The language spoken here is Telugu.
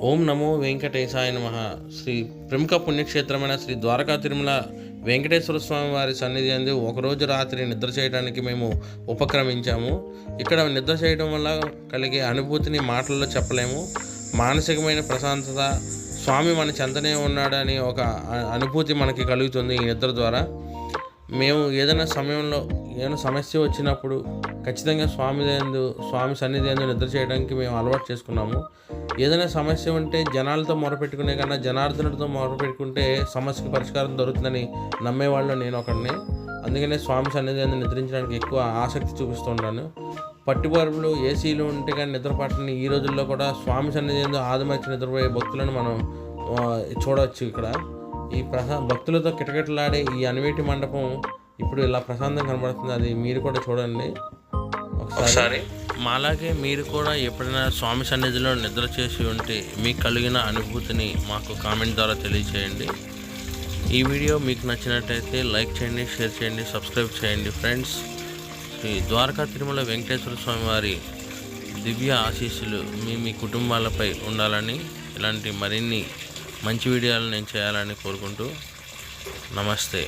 ఓం నమో వెంకటేశాయ నమ. శ్రీ ప్రముఖ పుణ్యక్షేత్రమైన శ్రీ ద్వారకా తిరుమల వెంకటేశ్వర స్వామి వారి సన్నిధి అంది ఒకరోజు రాత్రి నిద్ర చేయడానికి మేము ఉపక్రమించాము. ఇక్కడ నిద్ర చేయడం వల్ల కలిగే అనుభూతిని మాటల్లో చెప్పలేము. మానసికమైన ప్రశాంతత స్వామి మన చెంతనే ఉన్నాడని ఒక అనుభూతి మనకి కలుగుతుంది ఈ నిద్ర ద్వారా. మేము ఏదైనా సమయంలో ఏదైనా సమస్య వచ్చినప్పుడు ఖచ్చితంగా స్వామి ఎందు స్వామి సన్నిధి ఎందు నిద్ర చేయడానికి మేము అలవాటు చేసుకున్నాము. ఏదైనా సమస్య ఉంటే జనాలతో మొరపెట్టుకునే కన్నా జనార్దనుడితో మొరపెట్టుకుంటే సమస్యకు పరిష్కారం దొరుకుతుందని నమ్మేవాళ్ళు నేను ఒకడిని. అందుకనే స్వామి సన్నిధి ఎందు నిద్రించడానికి ఎక్కువ ఆసక్తి చూపిస్తూ ఉంటాను పట్టుబరుపులు ఏసీలు ఉంటే కానీ నిద్రపట్టని ఈ రోజుల్లో కూడా స్వామి సన్నిధి ఎందు ఆదమర్చి నిద్రపోయే భక్తులను మనం చూడవచ్చు ఇక్కడ. ఈ ప్రసా భక్తులతో కిటకిటలాడే ఈ అనివేటి మండపం ఇప్పుడు ఇలా ప్రశాంతం కనబడుతుంది అది మీరు కూడా చూడండి. ఒకసారి. మాలాగే మీరు కూడా ఎప్పుడైనా స్వామి సన్నిధిలో నిద్ర చేసి ఉంటే మీకు కలిగిన అనుభూతిని మాకు కామెంట్ ద్వారా తెలియచేయండి. ఈ వీడియో మీకు నచ్చినట్టయితే లైక్ చేయండి షేర్ చేయండి సబ్స్క్రైబ్ చేయండి ఫ్రెండ్స్. శ్రీ ద్వారకా తిరుమల వెంకటేశ్వర స్వామి వారి దివ్య ఆశీస్సులు మీ మీ కుటుంబాలపై ఉండాలని ఇలాంటి మరిన్ని మంచి వీడియోలు నేను చేయాలని కోరుకుంటూ నమస్తే.